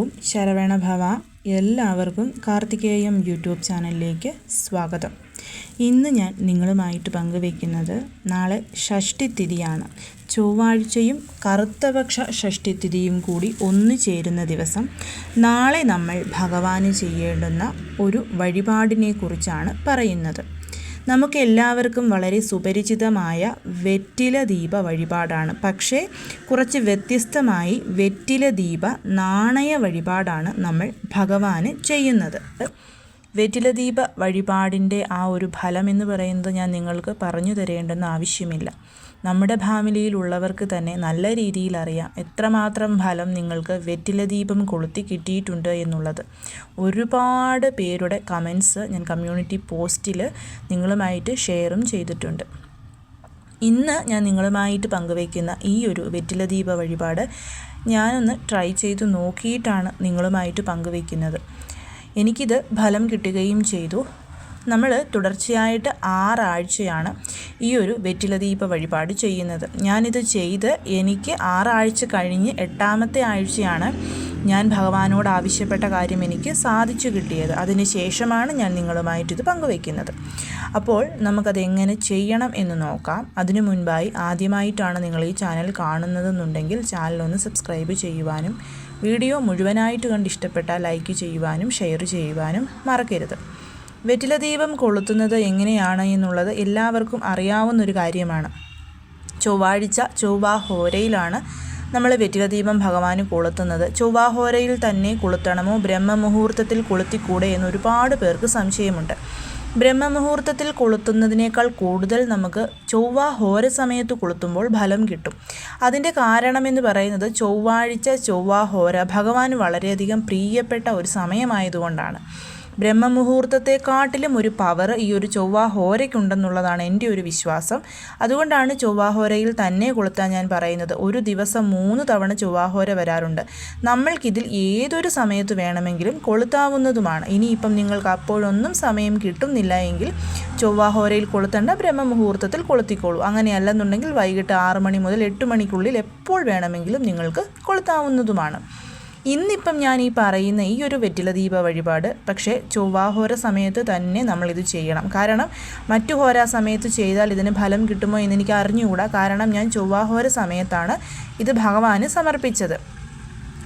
ഓം ശരവണ ഭവ എല്ലാവർക്കും കാർത്തികേയം യൂട്യൂബ് ചാനലിലേക്ക് സ്വാഗതം. ഇന്ന് ഞാൻ നിങ്ങളുമായിട്ട് പങ്കുവയ്ക്കുന്നത് നാളെ ഷഷ്ടിത്തിഥിയാണ് ചൊവ്വാഴ്ചയും കറുത്തപക്ഷ ഷഷ്ടിത്തിഥിയും കൂടി ഒന്നു ചേരുന്ന ദിവസം നാളെ നമ്മൾ ഭഗവാന് ചെയ്യേണ്ടുന്ന ഒരു വഴിപാടിനെക്കുറിച്ചാണ് പറയുന്നത്. നമുക്ക് എല്ലാവർക്കും വളരെ സുപരിചിതമായ വെറ്റില ദീപ വഴിപാടാണ്. പക്ഷേ കുറച്ച് വ്യത്യസ്തമായി വെറ്റില ദീപ നാണയ വഴിപാടാണ് നമ്മൾ ഭഗവാന് ചെയ്യുന്നത്. വെറ്റില ദീപ വഴിപാടിന്റെ ആ ഒരു ഫലം എന്ന് പറയുന്നത് ഞാൻ നിങ്ങൾക്ക് പറഞ്ഞു തരേണ്ടെന്ന് ആവശ്യമില്ല. നമ്മുടെ ഫാമിലിയിലുള്ളവർക്ക് തന്നെ നല്ല രീതിയിൽ അറിയാം എത്രമാത്രം ഫലം നിങ്ങൾക്ക് വെറ്റിലദീപം കൊളുത്തി കിട്ടിയിട്ടുണ്ട് എന്നുള്ളത്. ഒരുപാട് പേരുടെ കമൻസ് ഞാൻ കമ്മ്യൂണിറ്റി പോസ്റ്റിൽ നിങ്ങളുമായിട്ട് ഷെയറും ചെയ്തിട്ടുണ്ട്. ഇന്ന് ഞാൻ നിങ്ങളുമായിട്ട് പങ്കുവയ്ക്കുന്ന ഈ ഒരു വെറ്റിലദീപ വഴിപാട് ഞാനൊന്ന് ട്രൈ ചെയ്ത് നോക്കിയിട്ടാണ് നിങ്ങളുമായിട്ട് പങ്കുവയ്ക്കുന്നത്. എനിക്കിത് ഫലം കിട്ടുകയും ചെയ്തു. നമ്മൾ തുടർച്ചയായിട്ട് ആറാഴ്ചയാണ് ഈ ഒരു വെറ്റിലദീപ വഴിപാട് ചെയ്യുന്നത്. ഞാനിത് ചെയ്ത് എനിക്ക് ആറാഴ്ച കഴിഞ്ഞ് എട്ടാമത്തെ ആഴ്ചയാണ് ഞാൻ ഭഗവാനോട് ആവശ്യപ്പെട്ട കാര്യം എനിക്ക് സാധിച്ചു കിട്ടിയത്. അതിന് ശേഷമാണ് ഞാൻ ഇത് പങ്കുവയ്ക്കുന്നത് അപ്പോൾ നമുക്കത് എങ്ങനെ ചെയ്യണം എന്ന് നോക്കാം. അതിനു മുൻപായി ആദ്യമായിട്ടാണ് നിങ്ങൾ ഈ ചാനൽ കാണുന്നതെന്നുണ്ടെങ്കിൽ ചാനലൊന്ന് സബ്സ്ക്രൈബ് ചെയ്യുവാനും വീഡിയോ മുഴുവനായിട്ട് കണ്ട് ഇഷ്ടപ്പെട്ടാൽ ലൈക്ക് ചെയ്യുവാനും ഷെയർ ചെയ്യുവാനും മറക്കരുത്. വെറ്റില ദീപം കൊളുത്തുന്നത് എങ്ങനെയാണ് എന്നുള്ളത് എല്ലാവർക്കും അറിയാവുന്നൊരു കാര്യമാണ്. ചൊവ്വാഴ്ച ചൊവ്വാഹോരയിലാണ് നമ്മൾ വെറ്റില ദീപം ഭഗവാന് കൊളുത്തുന്നത്. ചൊവ്വാഹോരയിൽ തന്നെ കൊളുത്തണമോ? ബ്രഹ്മമുഹൂർത്തത്തിൽ കൊളുത്തിക്കൂടെ എന്ന് ഒരുപാട് പേർക്ക് സംശയമുണ്ട്. ബ്രഹ്മമുഹൂർത്തത്തിൽ കൊളുത്തുന്നതിനേക്കാൾ കൂടുതൽ നമുക്ക് ചൊവ്വ ഹോര സമയത്ത് കൊളുത്തുമ്പോൾ ഫലം കിട്ടും. അതിന്റെ കാരണമെന്ന് പറയുന്നത് ചൊവ്വാഴ്ച ചൊവ്വ ഹോര ഭഗവാൻ വളരെയധികം പ്രിയപ്പെട്ട ഒരു സമയമായതുകൊണ്ടാണ്. ബ്രഹ്മമുഹൂർത്തത്തെക്കാട്ടിലും ഒരു പവർ ഈ ഒരു ചൊവ്വാഹോരയ്ക്കുണ്ടെന്നുള്ളതാണ് എന്റെ ഒരു വിശ്വാസം. അതുകൊണ്ടാണ് ചൊവ്വാഹോരയിൽ തന്നെ കൊളുത്താൻ ഞാൻ പറയുന്നത്. ഒരു ദിവസം മൂന്ന് തവണ ചൊവ്വാഹോര വരാറുണ്ട്. നമ്മൾക്കിതിൽ ഏതൊരു സമയത്ത് വേണമെങ്കിലും കൊളുത്താവുന്നതുമാണ്. ഇനിയിപ്പം നിങ്ങൾക്ക് അപ്പോഴൊന്നും സമയം കിട്ടുന്നില്ല എങ്കിൽ ചൊവ്വാഹോരയിൽ കൊളുത്തേണ്ട ബ്രഹ്മമുഹൂർത്തത്തിൽ കൊളുത്തിക്കോളൂ. അങ്ങനെയല്ലെന്നുണ്ടെങ്കിൽ വൈകിട്ട് ആറ് മണി മുതൽ എട്ട് മണിക്കുള്ളിൽ എപ്പോൾ വേണമെങ്കിലും നിങ്ങൾക്ക് കൊളുത്താവുന്നതുമാണ്. ഇന്നിപ്പം ഞാൻ ഈ പറയുന്ന ഈ ഒരു വെറ്റില ദീപ വഴിപാട് പക്ഷേ ചൊവ്വാഹോര സമയത്ത് തന്നെ നമ്മളിത് ചെയ്യണം. കാരണം മറ്റു ഹോര സമയത്ത് ചെയ്താൽ ഇതിന് ഫലം കിട്ടുമോ എന്ന് എനിക്ക് അറിഞ്ഞുകൂടാ. കാരണം ഞാൻ ചൊവ്വാഹോര സമയത്താണ് ഇത് ഭഗവാന് സമർപ്പിച്ചത്.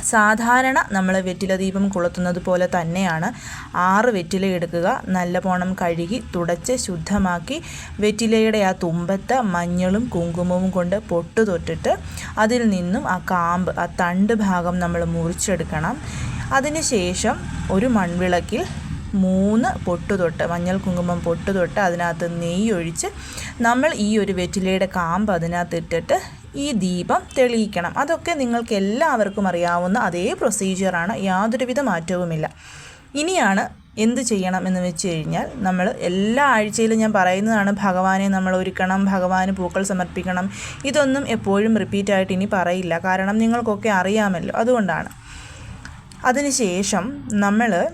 സാധാരണ നമ്മൾ വെറ്റില ദീപം കൊളുത്തുന്നത് പോലെ തന്നെയാണ് ആറ് വെറ്റില എടുക്കുക നല്ല പോണം കഴുകി തുടച്ച് ശുദ്ധമാക്കി വെറ്റിലയുടെ ആ തുമ്പത്ത് മഞ്ഞളും കുങ്കുമവും കൊണ്ട് പൊട്ട് തൊട്ടിട്ട് അതിൽ നിന്നും ആ കാമ്പ് ആ തണ്ട് ഭാഗം നമ്മൾ മുറിച്ചെടുക്കണം. അതിനുശേഷം ഒരു മൺവിളക്കിൽ മൂന്ന് പൊട്ട് തൊട്ട് മഞ്ഞൾ കുങ്കുമം പൊട്ട് തൊട്ട് അതിനകത്ത് നെയ്യ് ഒഴിച്ച് നമ്മൾ ഈ ഒരു വെറ്റിലയുടെ കാമ്പ് അതിനകത്ത് ഇട്ടിട്ട് ഈ ദീപം തെളിയിക്കണം. അതൊക്കെ നിങ്ങൾക്ക് എല്ലാവർക്കും അറിയാവുന്ന അതേ പ്രൊസീജിയറാണ് യാതൊരുവിധ മാറ്റവുമില്ല. ഇനിയാണ് എന്ത് ചെയ്യണം എന്ന് വെച്ച് കഴിഞ്ഞാൽ നമ്മൾ എല്ലാ ആഴ്ചയിലും ഞാൻ പറയുന്നതാണ് ഭഗവാനെ നമ്മൾ ഒരുക്കണം ഭഗവാന് പൂക്കൾ സമർപ്പിക്കണം. ഇതൊന്നും എപ്പോഴും റിപ്പീറ്റായിട്ട് ഇനി പറയില്ല. കാരണം നിങ്ങൾക്കൊക്കെ അറിയാമല്ലോ. അതുകൊണ്ടാണ്. അതിനുശേഷം നമ്മൾ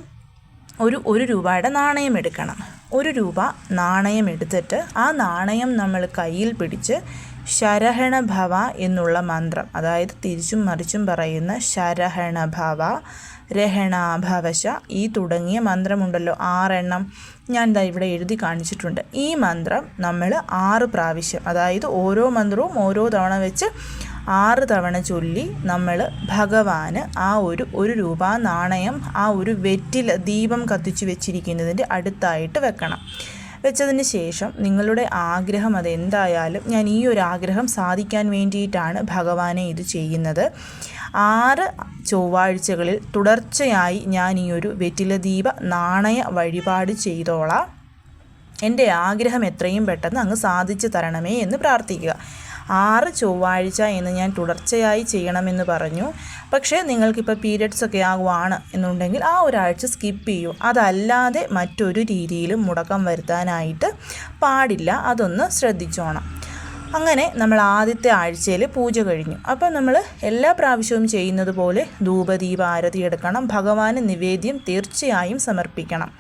ഒരു ഒരു രൂപയുടെ നാണയം എടുക്കണം. ഒരു രൂപ നാണയം എടുത്തിട്ട് ആ നാണയം നമ്മൾ കയ്യിൽ പിടിച്ച് ശരഹണ ഭവ എന്നുള്ള മന്ത്രം. അതായത് തിരിച്ചും മറിച്ചും പറയുന്ന ശരഹണ ഭവ രഹണാഭവശ ഈ തുടങ്ങിയ മന്ത്രമുണ്ടല്ലോ. ആറെണ്ണം ഞാൻ ഇതാ ഇവിടെ എഴുതി കാണിച്ചിട്ടുണ്ട്. ഈ മന്ത്രം നമ്മൾ ആറ് പ്രാവശ്യം അതായത് ഓരോ മന്ത്രവും ഓരോ തവണ വെച്ച് ആറ് തവണ ചൊല്ലി നമ്മൾ ഭഗവാന് ആ ഒരു ഒരു രൂപ നാണയം ആ ഒരു വെറ്റിൽ ദീപം കത്തിച്ചു വെച്ചിരിക്കുന്നതിന്റെ അടുത്തായിട്ട് വെക്കണം. വെച്ചതിന് ശേഷം നിങ്ങളുടെ ആഗ്രഹം അതെന്തായാലും ഞാൻ ഈ ഒരു ആഗ്രഹം സാധിക്കാൻ വേണ്ടിയിട്ടാണ് ഭഗവാനെ ഇത് ചെയ്യുന്നത്. ആറ് ചൊവ്വാഴ്ചകളിൽ തുടർച്ചയായി ഞാൻ ഈ ഒരു വെറ്റിലദീപ നാണയ വഴിപാട് ചെയ്തോളാം. എന്റെ ആഗ്രഹം എത്രയും പെട്ടെന്ന് അങ്ങ് സാധിച്ചു തരണമേ എന്ന് പ്രാർത്ഥിക്കുക. ആറ് ചൊവ്വാഴ്ച എന്ന് ഞാൻ തുടർച്ചയായി ചെയ്യണമെന്ന് പറഞ്ഞു. പക്ഷേ നിങ്ങൾക്കിപ്പോൾ പീരിയഡ്സ് ഒക്കെ ആകുവാണ് എന്നുണ്ടെങ്കിൽ ആ ഒരാഴ്ച സ്കിപ്പ് ചെയ്യൂ. അതല്ലാതെ മറ്റൊരു രീതിയിലും മുടക്കം വരുത്താനായിട്ട് പാടില്ല. അതൊന്ന് ശ്രദ്ധിച്ചോണം. അങ്ങനെ നമ്മൾ ആദ്യത്തെ ആഴ്ചയിൽ പൂജ കഴിഞ്ഞു. അപ്പോൾ നമ്മൾ എല്ലാ പ്രാവശ്യവും ചെയ്യുന്നത് പോലെ ധൂപദീപ ആരതി എടുക്കണം. ഭഗവാന് നിവേദ്യം തീർച്ചയായും സമർപ്പിക്കണം.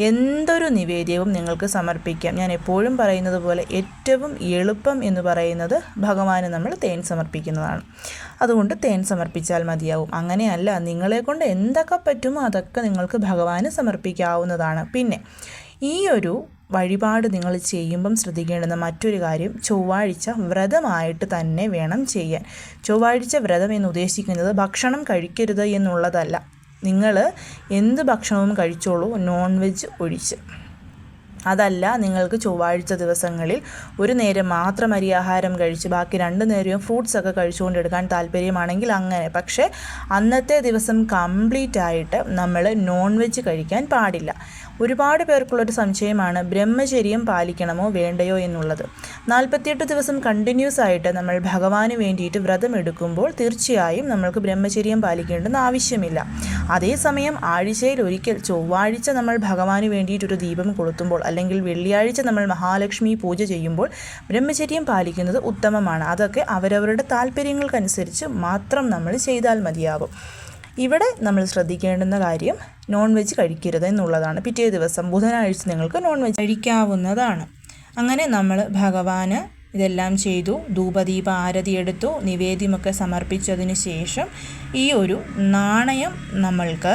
എന്തൊരു നിവേദ്യവും നിങ്ങൾക്ക് സമർപ്പിക്കാം. ഞാൻ എപ്പോഴും പറയുന്നത് പോലെ ഏറ്റവും എളുപ്പം എന്ന് പറയുന്നത് ഭഗവാന് നമ്മൾ തേൻ സമർപ്പിക്കുന്നതാണ്. അതുകൊണ്ട് തേൻ സമർപ്പിച്ചാൽ മതിയാവും. അങ്ങനെയല്ല നിങ്ങളെ കൊണ്ട് എന്തൊക്കെ പറ്റുമോ അതൊക്കെ നിങ്ങൾക്ക് ഭഗവാന് സമർപ്പിക്കാവുന്നതാണ്. പിന്നെ ഈ ഒരു വഴിപാട് നിങ്ങൾ ചെയ്യുമ്പം ശ്രദ്ധിക്കേണ്ടുന്ന മറ്റൊരു കാര്യം ചൊവ്വാഴ്ച വ്രതമായിട്ട് തന്നെ വേണം ചെയ്യാൻ. ചൊവ്വാഴ്ച വ്രതം എന്ന് ഉദ്ദേശിക്കുന്നത് ഭക്ഷണം കഴിക്കരുത് എന്നുള്ളതല്ല. നിങ്ങൾ എന്ത് ഭക്ഷണവും കഴിച്ചോളൂ നോൺ വെജ് ഒഴിച്ച്. അതല്ല നിങ്ങൾക്ക് ചൊവ്വാഴ്ച ദിവസങ്ങളിൽ ഒരു നേരം മാത്രം അരി ആഹാരം കഴിച്ച് ബാക്കി രണ്ട് നേരവും ഫ്രൂട്ട്സ് ഒക്കെ കഴിച്ചുകൊണ്ടെടുക്കാൻ താല്പര്യമാണെങ്കിൽ അങ്ങനെ. പക്ഷേ അന്നത്തെ ദിവസം കംപ്ലീറ്റ് ആയിട്ട് നമ്മൾ നോൺ വെജ് കഴിക്കാൻ പാടില്ല. ഒരുപാട് പേർക്കുള്ളൊരു സംശയമാണ് ബ്രഹ്മചര്യം പാലിക്കണമോ വേണ്ടയോ എന്നുള്ളത്. നാൽപ്പത്തിയെട്ട് ദിവസം കണ്ടിന്യൂസ് ആയിട്ട് നമ്മൾ ഭഗവാന് വേണ്ടിയിട്ട് വ്രതം എടുക്കുമ്പോൾ തീർച്ചയായും നമ്മൾക്ക് ബ്രഹ്മചര്യം പാലിക്കേണ്ടെന്ന് ആവശ്യമില്ല. അതേസമയം ആഴ്ചയിൽ ഒരിക്കൽ ചൊവ്വാഴ്ച നമ്മൾ ഭഗവാന് വേണ്ടിയിട്ടൊരു ദീപം കൊളുത്തുമ്പോൾ അല്ലെങ്കിൽ വെള്ളിയാഴ്ച നമ്മൾ മഹാലക്ഷ്മി പൂജ ചെയ്യുമ്പോൾ ബ്രഹ്മചര്യം പാലിക്കുന്നത് ഉത്തമമാണ്. അതൊക്കെ അവരവരുടെ താല്പര്യങ്ങൾക്കനുസരിച്ച് മാത്രം നമ്മൾ ചെയ്താൽ മതിയാകും ഇവിടെ നമ്മൾ ശ്രദ്ധിക്കേണ്ടുന്ന കാര്യം നോൺ വെജ് കഴിക്കരുത് എന്നുള്ളതാണ്. പിറ്റേ ദിവസം ബുധനാഴ്ച നിങ്ങൾക്ക് നോൺ വെജ് കഴിക്കാവുന്നതാണ്. അങ്ങനെ നമ്മൾ ഭഗവാന് ഇതെല്ലാം ചെയ്തു. ധൂപദീപ ആരതി എടുത്തു. നിവേദ്യമൊക്കെ സമർപ്പിച്ചതിന് ശേഷം ഈ ഒരു നാണയം നമ്മൾക്ക്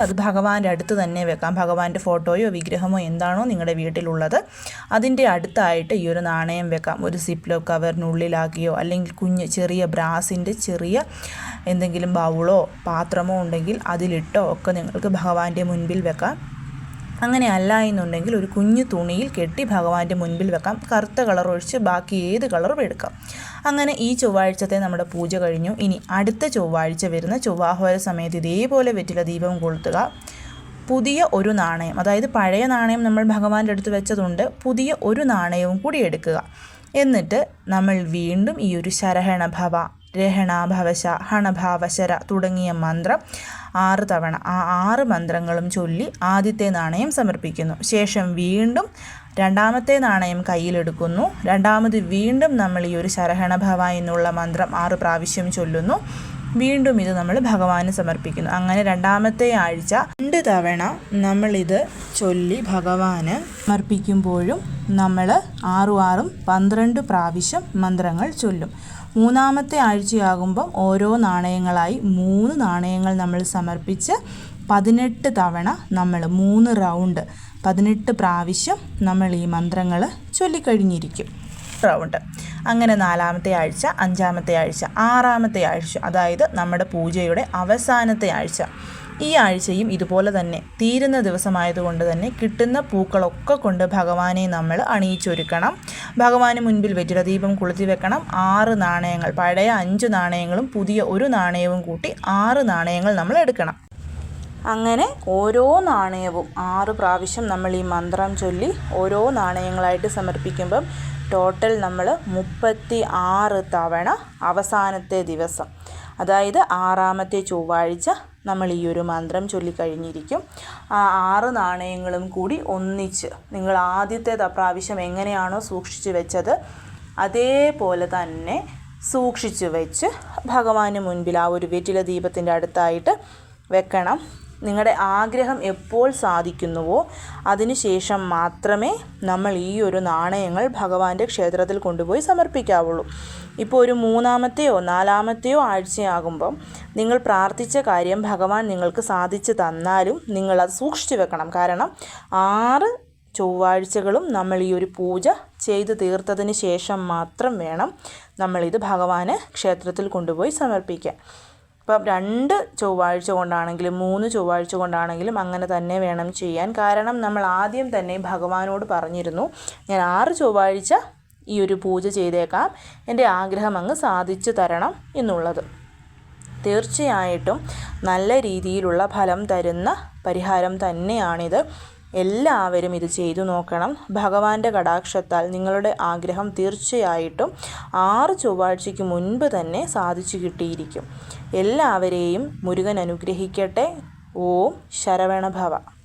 അത് ഭഗവാന്റെ അടുത്ത് തന്നെ വെക്കാം. ഭഗവാന്റെ ഫോട്ടോയോ വിഗ്രഹമോ എന്താണോ നിങ്ങളുടെ വീട്ടിലുള്ളത്. അതിന്റെ അടുത്തായിട്ട് ഈ ഒരു നാണയം വെക്കാം. ഒരു സിപ്ലോ കവറിനുള്ളിലാക്കിയോ അല്ലെങ്കിൽ കുഞ്ഞ് ചെറിയ ബ്രാസിന്റെ ചെറിയ എന്തെങ്കിലും ബൗളോ പാത്രമോ ഉണ്ടെങ്കിൽ അതിലിട്ടോ ഒക്കെ നിങ്ങൾക്ക് ഭഗവാന്റെ മുൻപിൽ വെക്കാം. അങ്ങനെ അല്ല എന്നുണ്ടെങ്കിൽ ഒരു കുഞ്ഞു തുണിയിൽ കെട്ടി ഭഗവാന്റെ മുൻപിൽ വെക്കാം. കറുത്ത കളർ ഒഴിച്ച് ബാക്കി ഏത് കളറും എടുക്കാം. അങ്ങനെ ഈ ചൊവ്വാഴ്ചത്തെ നമ്മുടെ പൂജ കഴിഞ്ഞു. ഇനി അടുത്ത ചൊവ്വാഴ്ച വരുന്ന ചൊവ്വാഹോര സമയത്ത് ഇതേപോലെ വെറ്റില ദീപം കൊളുത്തുക. പുതിയ ഒരു നാണയം അതായത് പഴയ നാണയം നമ്മൾ ഭഗവാന്റെ അടുത്ത് വെച്ചതുണ്ട്. പുതിയ ഒരു നാണയവും കൂടി എടുക്കുക. എന്നിട്ട് നമ്മൾ വീണ്ടും ഈ ഒരു ശരഹണഭവ രഹണാഭവശ ഹണഭാവശര തുടങ്ങിയ മന്ത്രം ആറ് തവണ ആ ആറ് മന്ത്രങ്ങളും ചൊല്ലി ആദ്യത്തെ നാണയം സമർപ്പിക്കുന്നു. ശേഷം വീണ്ടും രണ്ടാമത്തെ നാണയം കയ്യിലെടുക്കുന്നു. രണ്ടാമത് വീണ്ടും നമ്മൾ ഈ ഒരു ശരഹണഭവ എന്നുള്ള മന്ത്രം ആറ് പ്രാവശ്യം ചൊല്ലുന്നു. വീണ്ടും ഇത് നമ്മൾ ഭഗവാന് സമർപ്പിക്കുന്നു. അങ്ങനെ രണ്ടാമത്തെ ആഴ്ച രണ്ട് തവണ നമ്മളിത് ചൊല്ലി ഭഗവാന് സമർപ്പിക്കുമ്പോഴും നമ്മൾ ആറു ആറും പന്ത്രണ്ട് പ്രാവശ്യം മന്ത്രങ്ങൾ ചൊല്ലും. മൂന്നാമത്തെ ആഴ്ചയാകുമ്പം ഓരോ നാണയങ്ങളായി മൂന്ന് നാണയങ്ങൾ നമ്മൾ സമർപ്പിച്ച് പതിനെട്ട് തവണ നമ്മൾ മൂന്ന് റൗണ്ട് പതിനെട്ട് പ്രാവശ്യം നമ്മൾ ഈ മന്ത്രങ്ങൾ ചൊല്ലിക്കഴിഞ്ഞിരിക്കും. റൗണ്ട്. അങ്ങനെ നാലാമത്തെ ആഴ്ച അഞ്ചാമത്തെ ആഴ്ച ആറാമത്തെ ആഴ്ച അതായത് നമ്മുടെ പൂജയുടെ അവസാനത്തെ ആഴ്ച. ഈ ആഴ്ചയും ഇതുപോലെ തന്നെ തീരുന്ന ദിവസമായതുകൊണ്ട് തന്നെ കിട്ടുന്ന പൂക്കളൊക്കെ കൊണ്ട് ഭഗവാനെ നമ്മൾ അണിയിച്ചൊരുക്കണം. ഭഗവാന് മുൻപിൽ വജ്രദീപം കൊളുത്തി വെക്കണം. ആറ് നാണയങ്ങൾ പഴയ അഞ്ച് നാണയങ്ങളും പുതിയ ഒരു നാണയവും കൂട്ടി ആറ് നാണയങ്ങൾ നമ്മൾ എടുക്കണം. അങ്ങനെ ഓരോ നാണയവും ആറ് പ്രാവശ്യം നമ്മൾ ഈ മന്ത്രം ചൊല്ലി ഓരോ നാണയങ്ങളായിട്ട് സമർപ്പിക്കുമ്പം ടോട്ടൽ നമ്മൾ മുപ്പത്തി ആറ് തവണ അവസാനത്തെ ദിവസം അതായത് ആറാമത്തെ ചൊവ്വാഴ്ച നമ്മൾ ഈ ഒരു മന്ത്രം ചൊല്ലിക്കഴിഞ്ഞിരിക്കും ആ ആറ് നാണയങ്ങളും കൂടി ഒന്നിച്ച് നിങ്ങൾ ആദ്യത്തെ പ്രാവശ്യം എങ്ങനെയാണോ സൂക്ഷിച്ചു വെച്ചത് അതേപോലെ തന്നെ സൂക്ഷിച്ചു വെച്ച് ഭഗവാന് മുൻപിൽ ആ ഒരു വെറ്റില ദീപത്തിന്റെ അടുത്തായിട്ട് വെക്കണം. നിങ്ങളുടെ ആഗ്രഹം എപ്പോൾ സാധിക്കുന്നുവോ അതിനുശേഷം മാത്രമേ നമ്മൾ ഈ ഒരു നാണയങ്ങൾ ഭഗവാന്റെ ക്ഷേത്രത്തിൽ കൊണ്ടുപോയി സമർപ്പിക്കാവുള്ളൂ. ഇപ്പോൾ ഒരു മൂന്നാമത്തെയോ നാലാമത്തെയോ ആഴ്ചയാകുമ്പം നിങ്ങൾ പ്രാർത്ഥിച്ച കാര്യം ഭഗവാൻ നിങ്ങൾക്ക് സാധിച്ചു തന്നാലും നിങ്ങളത് സൂക്ഷിച്ചു വെക്കണം. കാരണം ആറ് ചൊവ്വാഴ്ചകളും നമ്മൾ ഈ ഒരു പൂജ ചെയ്തു തീർത്തതിന് ശേഷം മാത്രം വേണം നമ്മളിത് ഭഗവാന് ക്ഷേത്രത്തിൽ കൊണ്ടുപോയി സമർപ്പിക്കാൻ. ഇപ്പം രണ്ട് ചൊവ്വാഴ്ച കൊണ്ടാണെങ്കിലും മൂന്ന് ചൊവ്വാഴ്ച കൊണ്ടാണെങ്കിലും അങ്ങനെ തന്നെ വേണം ചെയ്യാൻ. കാരണം നമ്മൾ ആദ്യം തന്നെ ഭഗവാനോട് പറഞ്ഞിരുന്നു ഞാൻ ആറ് ചൊവ്വാഴ്ച ഈ ഒരു പൂജ ചെയ്തേക്കാം. എന്റെ ആഗ്രഹം അങ്ങ് സാധിച്ചു തരണം എന്നുള്ളത്. തീർച്ചയായിട്ടും നല്ല രീതിയിലുള്ള ഫലം തരുന്ന പരിഹാരം തന്നെയാണിത്. എല്ലാവരും ഇത് ചെയ്തു നോക്കണം. ഭഗവാന്റെ കടാക്ഷത്താൽ നിങ്ങളുടെ ആഗ്രഹം തീർച്ചയായിട്ടും ആറ് ചൊവ്വാഴ്ചയ്ക്ക് മുൻപ് തന്നെ സാധിച്ചു കിട്ടിയിരിക്കും. എല്ലാവരെയും മുരുകൻ അനുഗ്രഹിക്കട്ടെ. ഓം ശരവണഭവ.